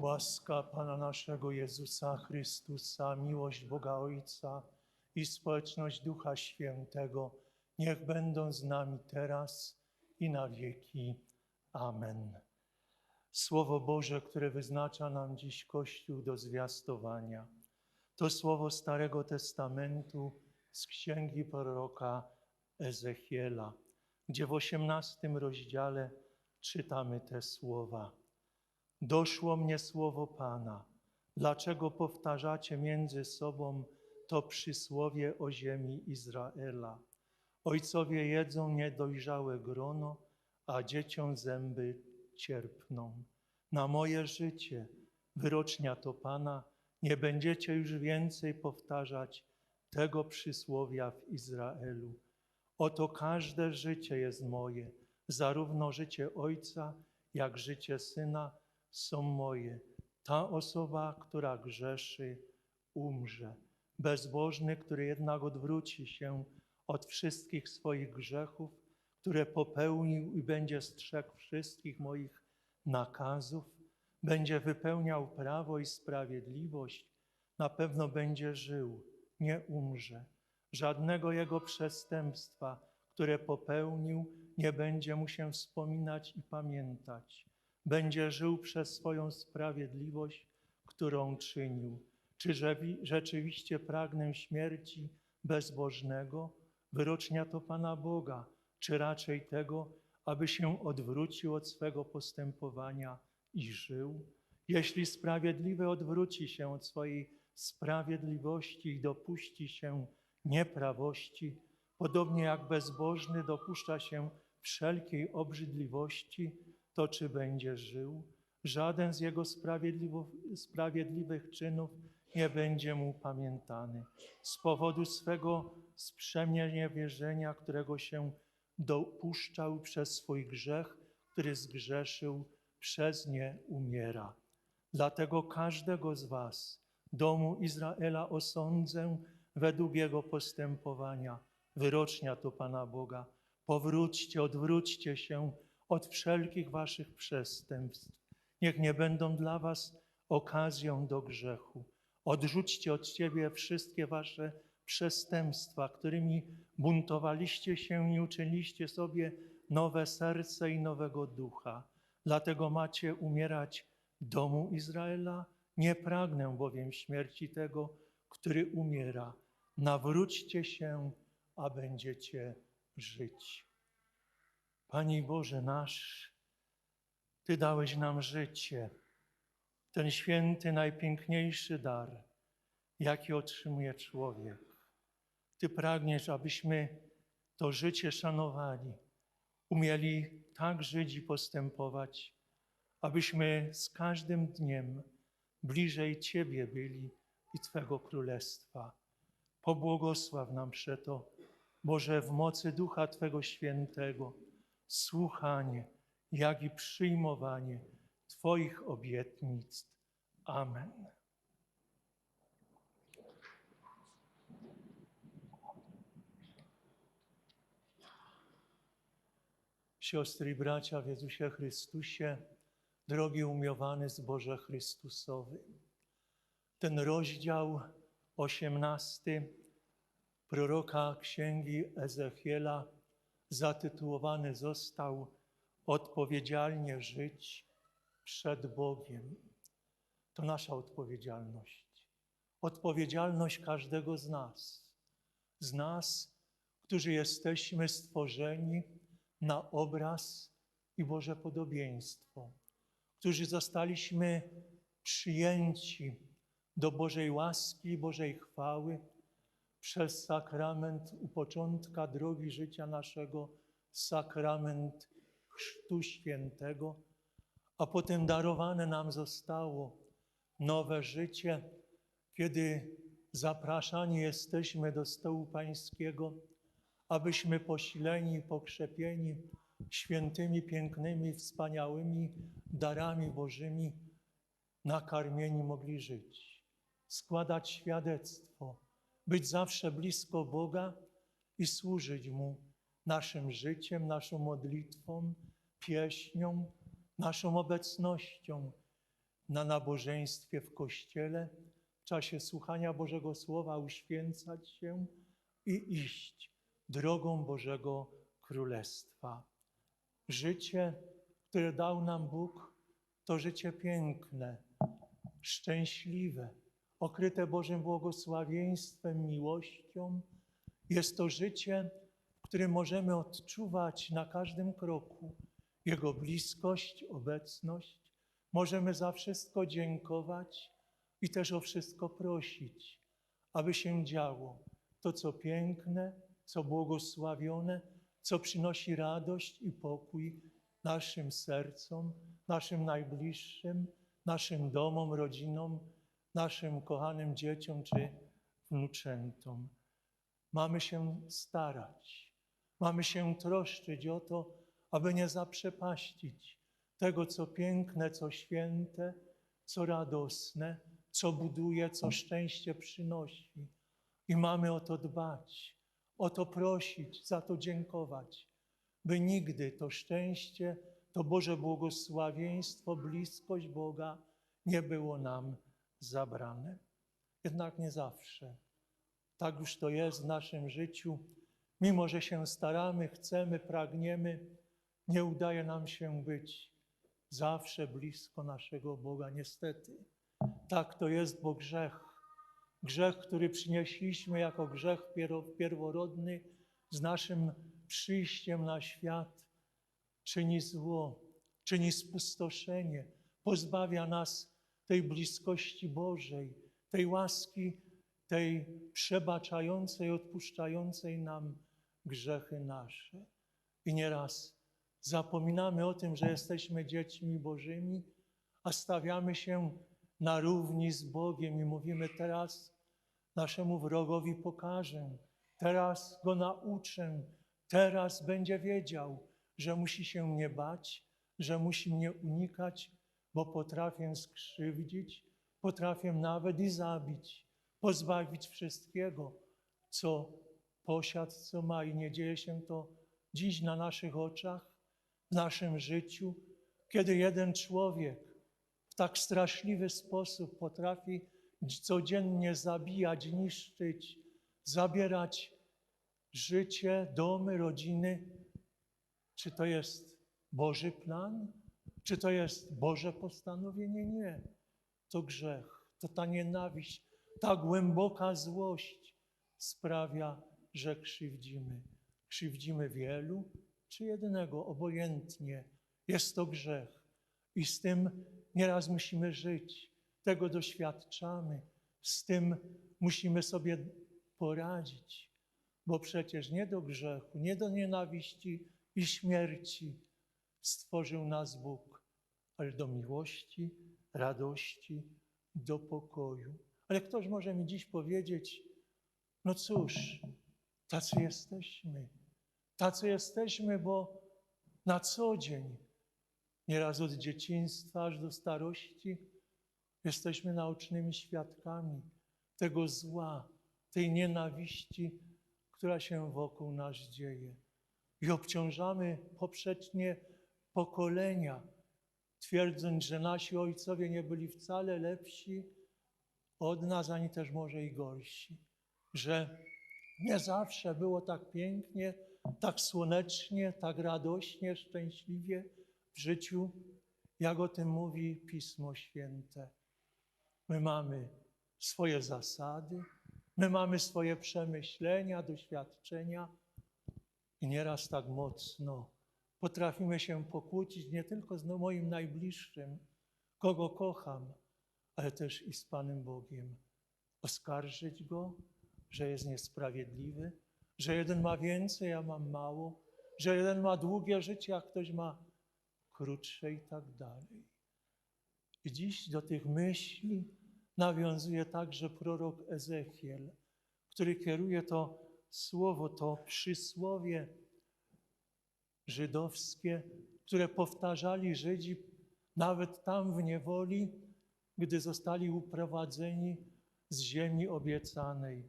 Łaska Pana naszego Jezusa Chrystusa, miłość Boga Ojca i społeczność Ducha Świętego niech będą z nami teraz i na wieki. Amen. Słowo Boże, które wyznacza nam dziś Kościół do zwiastowania, to słowo Starego Testamentu z księgi proroka Ezechiela, gdzie w osiemnastym rozdziale czytamy te słowa. Doszło mnie słowo Pana. Dlaczego powtarzacie między sobą to przysłowie o ziemi Izraela? Ojcowie jedzą niedojrzałe grono, a dzieciom zęby cierpną. Na moje życie, wyrocznia to Pana, nie będziecie już więcej powtarzać tego przysłowia w Izraelu. Oto każde życie jest moje, zarówno życie ojca, jak życie syna są moje. Ta osoba, która grzeszy, umrze. Bezbożny, który jednak odwróci się od wszystkich swoich grzechów, które popełnił i będzie strzegł wszystkich moich nakazów, będzie wypełniał prawo i sprawiedliwość, na pewno będzie żył, nie umrze. Żadnego jego przestępstwa, które popełnił, nie będzie mu się wspominać i pamiętać. Będzie żył przez swoją sprawiedliwość, którą czynił. Czy rzeczywiście pragnę śmierci bezbożnego? Wyrocznia to Pana Boga, czy raczej tego, aby się odwrócił od swego postępowania i żył? Jeśli sprawiedliwy odwróci się od swojej sprawiedliwości i dopuści się nieprawości, podobnie jak bezbożny dopuszcza się wszelkiej obrzydliwości, to czy będzie żył? Żaden z jego sprawiedliwych czynów nie będzie mu pamiętany. Z powodu swego sprzeniewierzenia, którego się dopuszczał przez swój grzech, który zgrzeszył, przez nie umiera. Dlatego każdego z was, domu Izraela, osądzę według jego postępowania. Wyrocznia to Pana Boga. Powróćcie, odwróćcie się od wszelkich waszych przestępstw. Niech nie będą dla was okazją do grzechu. Odrzućcie od siebie wszystkie wasze przestępstwa, którymi buntowaliście się i uczyniliście sobie nowe serce i nowego ducha. Dlatego macie umierać domu Izraela. Nie pragnę bowiem śmierci tego, który umiera. Nawróćcie się, a będziecie żyć. Panie Boże nasz, Ty dałeś nam życie, ten święty, najpiękniejszy dar, jaki otrzymuje człowiek. Ty pragniesz, abyśmy to życie szanowali, umieli tak żyć i postępować, abyśmy z każdym dniem bliżej Ciebie byli i Twego Królestwa. Pobłogosław nam przeto, Boże, w mocy Ducha Twego Świętego, słuchanie, jak i przyjmowanie Twoich obietnic. Amen. Siostry i bracia w Jezusie Chrystusie, drogi umiowany zboże Chrystusowy. Ten rozdział osiemnasty proroka księgi Ezechiela zatytułowany został Odpowiedzialnie żyć przed Bogiem. To nasza odpowiedzialność. Odpowiedzialność każdego z nas. Z nas, którzy jesteśmy stworzeni na obraz i Boże podobieństwo, którzy zostaliśmy przyjęci do Bożej łaski i Bożej chwały przez sakrament u początka drogi życia naszego, sakrament Chrztu Świętego, a potem darowane nam zostało nowe życie, kiedy zapraszani jesteśmy do stołu Pańskiego, abyśmy posileni pokrzepieni świętymi, pięknymi, wspaniałymi darami Bożymi nakarmieni mogli żyć, składać świadectwo, być zawsze blisko Boga i służyć Mu naszym życiem, naszą modlitwą, pieśnią, naszą obecnością. na nabożeństwie w kościele, w czasie słuchania Bożego Słowa uświęcać się i iść drogą Bożego Królestwa. Życie, które dał nam Bóg, to życie piękne, szczęśliwe, okryte Bożym błogosławieństwem, miłością. Jest to życie, w którym możemy odczuwać na każdym kroku Jego bliskość, obecność. Możemy za wszystko dziękować i też o wszystko prosić, aby się działo to, co piękne, co błogosławione, co przynosi radość i pokój naszym sercom, naszym najbliższym, naszym domom, rodzinom, naszym kochanym dzieciom czy wnuczętom. Mamy się starać, mamy się troszczyć o to, aby nie zaprzepaścić tego, co piękne, co święte, co radosne, co buduje, co szczęście przynosi. I mamy o to dbać, o to prosić, za to dziękować, by nigdy to szczęście, to Boże błogosławieństwo, bliskość Boga nie było nam zabrane. Jednak nie zawsze. Tak już to jest w naszym życiu. Mimo, że się staramy, chcemy, pragniemy, nie udaje nam się być zawsze blisko naszego Boga. Niestety, tak to jest, bo grzech, grzech, który przynieśliśmy jako grzech pierworodny z naszym przyjściem na świat, czyni zło, czyni spustoszenie, pozbawia nas tej bliskości Bożej, tej łaski, tej przebaczającej, odpuszczającej nam grzechy nasze. I nieraz zapominamy o tym, że jesteśmy dziećmi Bożymi, a stawiamy się na równi z Bogiem i mówimy teraz naszemu wrogowi pokażę, teraz go nauczę, teraz będzie wiedział, że musi się mnie bać, że musi mnie unikać, bo potrafię skrzywdzić, potrafię nawet i zabić, pozbawić wszystkiego, co posiadł, co ma i nie dzieje się to dziś na naszych oczach, w naszym życiu, kiedy jeden człowiek w tak straszliwy sposób potrafi codziennie zabijać, niszczyć, zabierać życie, domy, rodziny. Czy to jest Boży plan? Czy to jest Boże postanowienie? Nie. To grzech, to ta nienawiść, ta głęboka złość sprawia, że krzywdzimy. Krzywdzimy wielu, czy jednego, obojętnie. Jest to grzech. I z tym nieraz musimy żyć. Tego doświadczamy. Z tym musimy sobie poradzić. Bo przecież nie do grzechu, nie do nienawiści i śmierci stworzył nas Bóg, ale do miłości, radości, do pokoju. Ale ktoś może mi dziś powiedzieć, no cóż, tacy jesteśmy. Tacy jesteśmy, bo na co dzień, nieraz od dzieciństwa aż do starości, jesteśmy naocznymi świadkami tego zła, tej nienawiści, która się wokół nas dzieje. I obciążamy poprzednie pokolenia, twierdząc, że nasi ojcowie nie byli wcale lepsi od nas, ani też może i gorsi. Że nie zawsze było tak pięknie, tak słonecznie, tak radośnie, szczęśliwie w życiu, jak o tym mówi Pismo Święte. My mamy swoje zasady, my mamy swoje przemyślenia, doświadczenia i nieraz tak mocno potrafimy się pokłócić nie tylko z moim najbliższym, kogo kocham, ale też i z Panem Bogiem. Oskarżyć Go, że jest niesprawiedliwy, że jeden ma więcej, a mam mało, że jeden ma długie życie, a ktoś ma krótsze i tak dalej. I dziś do tych myśli nawiązuje także prorok Ezechiel, który kieruje to słowo, to przysłowie żydowskie, które powtarzali Żydzi nawet tam w niewoli, gdy zostali uprowadzeni z ziemi obiecanej.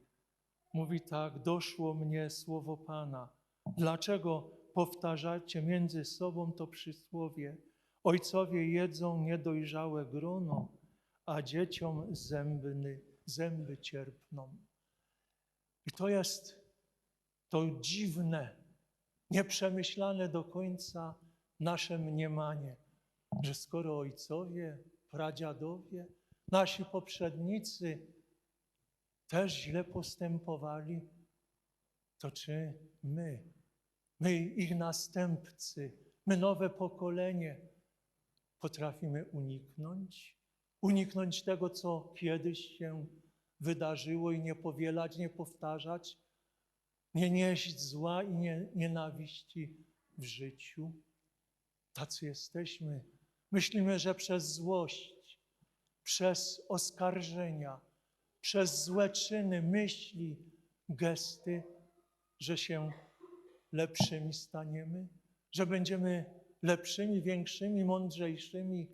Mówi tak: Doszło mnie słowo Pana. Dlaczego powtarzacie między sobą to przysłowie? Ojcowie jedzą niedojrzałe grono, a dzieciom zębny, zęby cierpną. I to jest to dziwne, nieprzemyślane do końca nasze mniemanie, że skoro ojcowie, pradziadowie, nasi poprzednicy też źle postępowali, to czy my, my ich następcy, my nowe pokolenie potrafimy uniknąć? Uniknąć tego, co kiedyś się wydarzyło i nie powielać, nie powtarzać, nie nieść zła i nie, nienawiści w życiu. Tacy jesteśmy. Myślimy, że przez złość, przez oskarżenia, przez złe czyny, myśli, gesty, że się lepszymi staniemy, że będziemy lepszymi, większymi, mądrzejszymi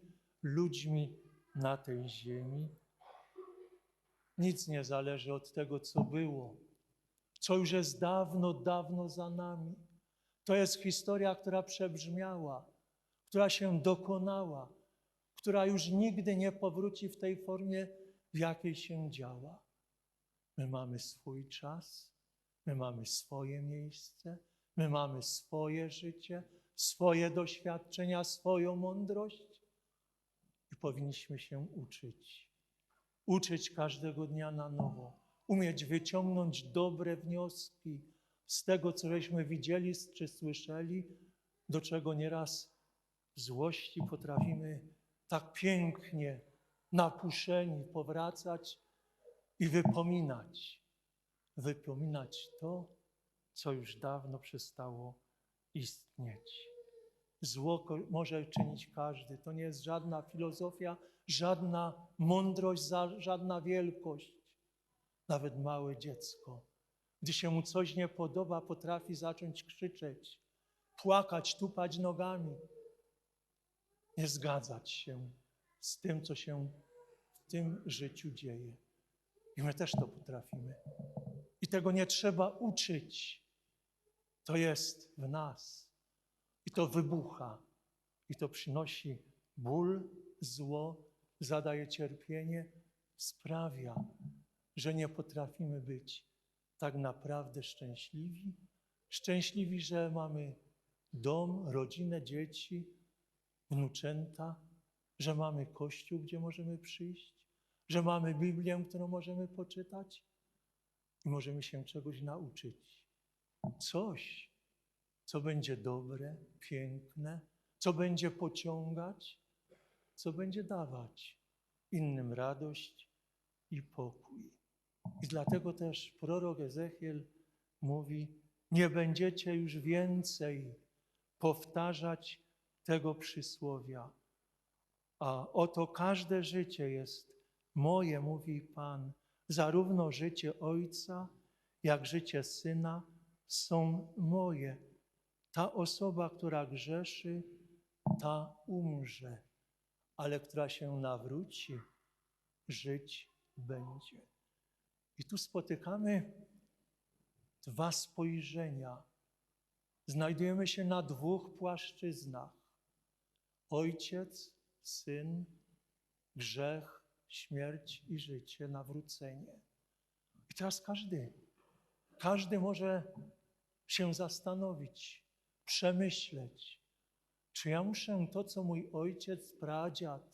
ludźmi na tej ziemi. Nic nie zależy od tego, co było, co już jest dawno, dawno za nami. To jest historia, która przebrzmiała, która się dokonała, która już nigdy nie powróci w tej formie, w jakiej się działa. My mamy swój czas, my mamy swoje miejsce, my mamy swoje życie, swoje doświadczenia, swoją mądrość i powinniśmy się uczyć. Uczyć każdego dnia na nowo, umieć wyciągnąć dobre wnioski z tego, co żeśmy widzieli czy słyszeli, do czego nieraz w złości potrafimy tak pięknie, napuszeni, powracać i wypominać. Wypominać to, co już dawno przestało istnieć. Zło może czynić każdy. To nie jest żadna filozofia, żadna mądrość, żadna wielkość. Nawet małe dziecko, gdy się mu coś nie podoba, potrafi zacząć krzyczeć, płakać, tupać nogami, nie zgadzać się z tym, co się w tym życiu dzieje. I my też to potrafimy. I tego nie trzeba uczyć. To jest w nas. I to wybucha. I to przynosi ból, zło, zadaje cierpienie, sprawia, że nie potrafimy być tak naprawdę szczęśliwi. Szczęśliwi, że mamy dom, rodzinę, dzieci, wnuczęta, że mamy kościół, gdzie możemy przyjść, że mamy Biblię, którą możemy poczytać i możemy się czegoś nauczyć. Coś, co będzie dobre, piękne, co będzie pociągać, co będzie dawać innym radość i pokój. I dlatego też prorok Ezechiel mówi: Nie będziecie już więcej powtarzać tego przysłowia. A oto każde życie jest moje, mówi Pan, zarówno życie Ojca, jak życie Syna są moje. Ta osoba, która grzeszy, ta umrze, ale która się nawróci, żyć będzie. I tu spotykamy dwa spojrzenia. Znajdujemy się na dwóch płaszczyznach. Ojciec, Syn, grzech, śmierć i życie, nawrócenie. I teraz każdy, każdy może się zastanowić, przemyśleć, czy ja muszę to, co mój ojciec, pradziad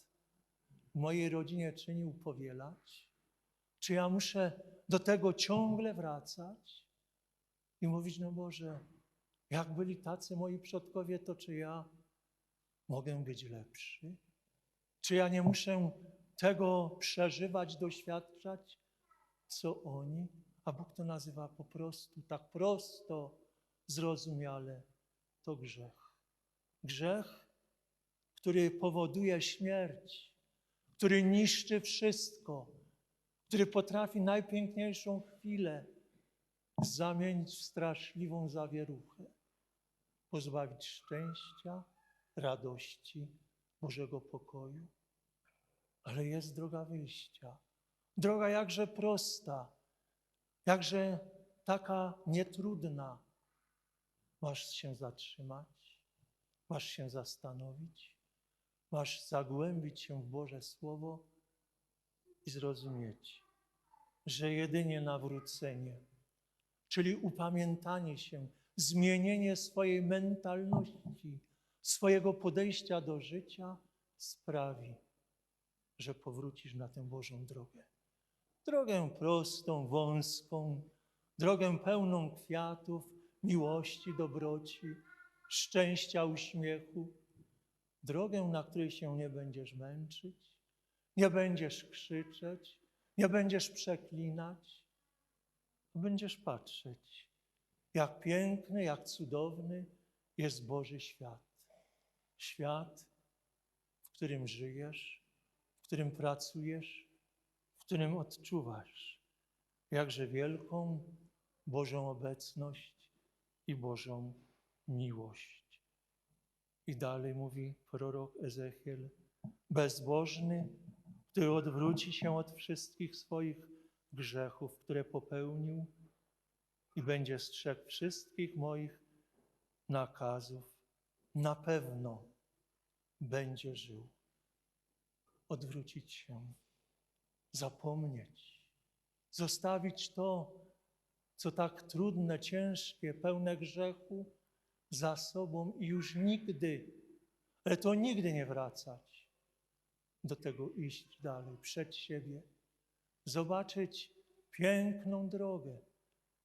w mojej rodzinie czynił, powielać? Czy ja muszę do tego ciągle wracać i mówić, no Boże, jak byli tacy moi przodkowie, to czy ja mogę być lepszy? Czy ja nie muszę tego przeżywać, doświadczać, co oni? A Bóg to nazywa po prostu, tak prosto, zrozumiale, to grzech. Grzech, który powoduje śmierć, który niszczy wszystko, który potrafi najpiękniejszą chwilę zamienić w straszliwą zawieruchę, pozbawić szczęścia, radości, Bożego pokoju. Ale jest droga wyjścia. Droga jakże prosta, jakże taka nietrudna. Masz się zatrzymać, masz się zastanowić, masz zagłębić się w Boże Słowo i zrozumieć, że jedynie nawrócenie, czyli upamiętanie się, zmienienie swojej mentalności, swojego podejścia do życia sprawi, że powrócisz na tę Bożą drogę. Drogę prostą, wąską, drogę pełną kwiatów, miłości, dobroci, szczęścia, uśmiechu. Drogę, na której się nie będziesz męczyć, nie będziesz krzyczeć, nie będziesz przeklinać, będziesz patrzeć, jak piękny, jak cudowny jest Boży świat. Świat, w którym żyjesz, w którym pracujesz, w którym odczuwasz jakże wielką Bożą obecność i Bożą miłość. I dalej mówi prorok Ezechiel, bezbożny, który odwróci się od wszystkich swoich grzechów, które popełnił i będzie strzegł wszystkich moich nakazów, na pewno będzie żył. Odwrócić się, zapomnieć, zostawić to, co tak trudne, ciężkie, pełne grzechu za sobą i już nigdy, ale to nigdy nie wracać do tego iść dalej, przed siebie, zobaczyć piękną drogę,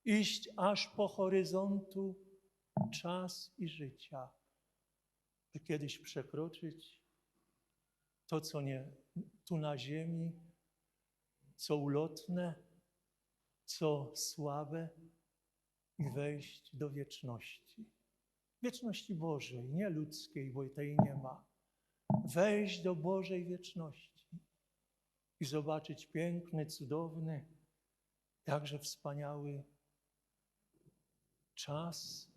iść aż po horyzontu czas i życia, by kiedyś przekroczyć to, co nie tu na ziemi, co ulotne, co słabe i wejść do wieczności. Wieczności Bożej, nie ludzkiej, bo tej nie ma. Wejść do Bożej wieczności i zobaczyć piękny, cudowny, jakże wspaniały czas,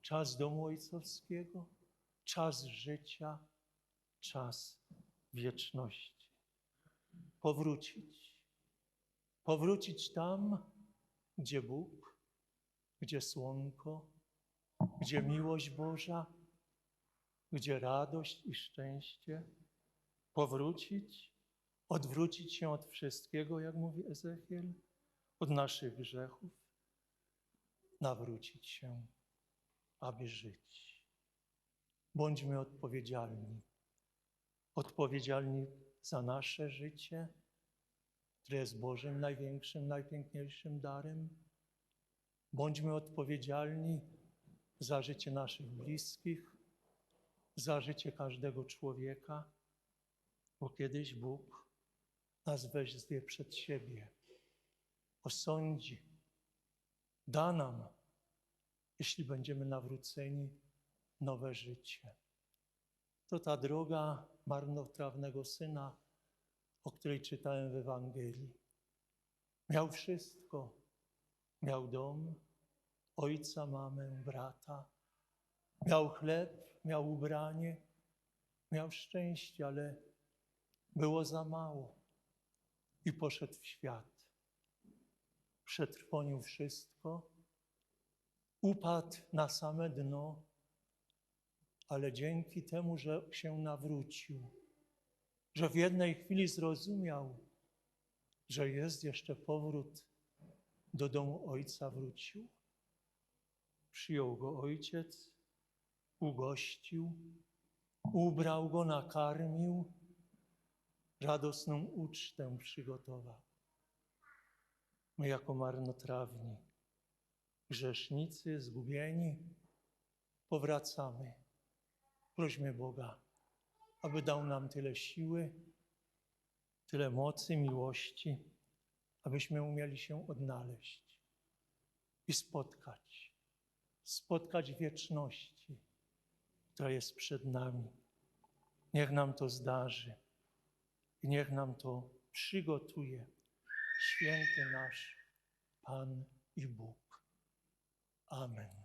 czas domu ojcowskiego, czas życia, czas wieczności. Powrócić. Powrócić tam, gdzie Bóg, gdzie słonko, gdzie miłość Boża, gdzie radość i szczęście. Powrócić, odwrócić się od wszystkiego, jak mówi Ezechiel, od naszych grzechów, nawrócić się, aby żyć. Bądźmy odpowiedzialni. Odpowiedzialni za nasze życie, które jest Bożym największym, najpiękniejszym darem. Bądźmy odpowiedzialni za życie naszych bliskich, za życie każdego człowieka, bo kiedyś Bóg nas weźmie przed siebie, osądzi, da nam, jeśli będziemy nawróceni, nowe życie. To ta droga marnotrawnego syna, o której czytałem w Ewangelii. Miał wszystko. Miał dom, ojca, mamę, brata. Miał chleb, miał ubranie, miał szczęście, ale było za mało. I poszedł w świat. Przetrwonił wszystko, upadł na same dno, ale dzięki temu, że się nawrócił, że w jednej chwili zrozumiał, że jest jeszcze powrót do domu Ojca, wrócił. Przyjął go Ojciec, ugościł, ubrał go, nakarmił, radosną ucztę przygotował. My jako marnotrawni, grzesznicy, zgubieni, powracamy. Prośmy Boga, aby dał nam tyle siły, tyle mocy, miłości, abyśmy umieli się odnaleźć i spotkać, spotkać wieczności, która jest przed nami. Niech nam to zdarzy i niech nam to przygotuje święty nasz Pan i Bóg. Amen.